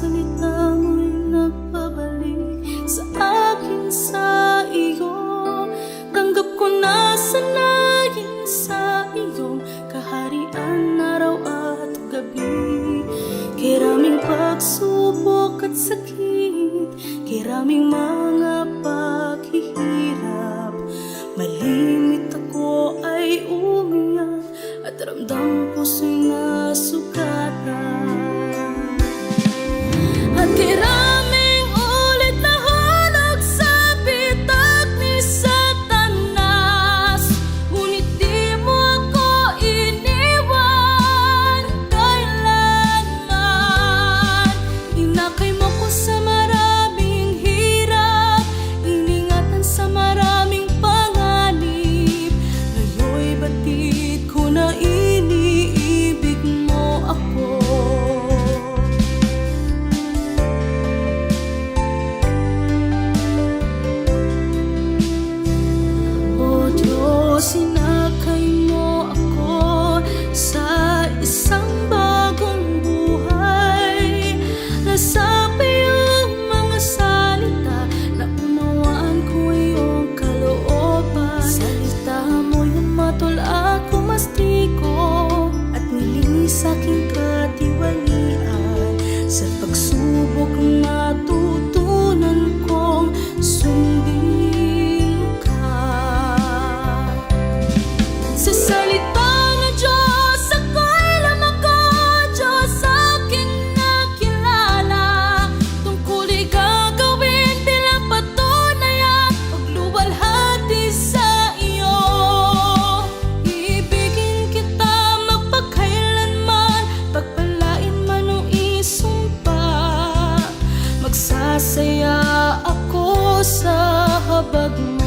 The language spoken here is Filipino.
salita mo'y nagpabalik sa akin sa iyo. Tanggap ko na sanayin sa iyong kaharian araw at gabi. Kiraming pagsubok at sakit Kiraming mga paghihirap. Malimit ako ay umiyak At ramdam puso'y nasugatan pagsubok na Masaya ako sa habag mo.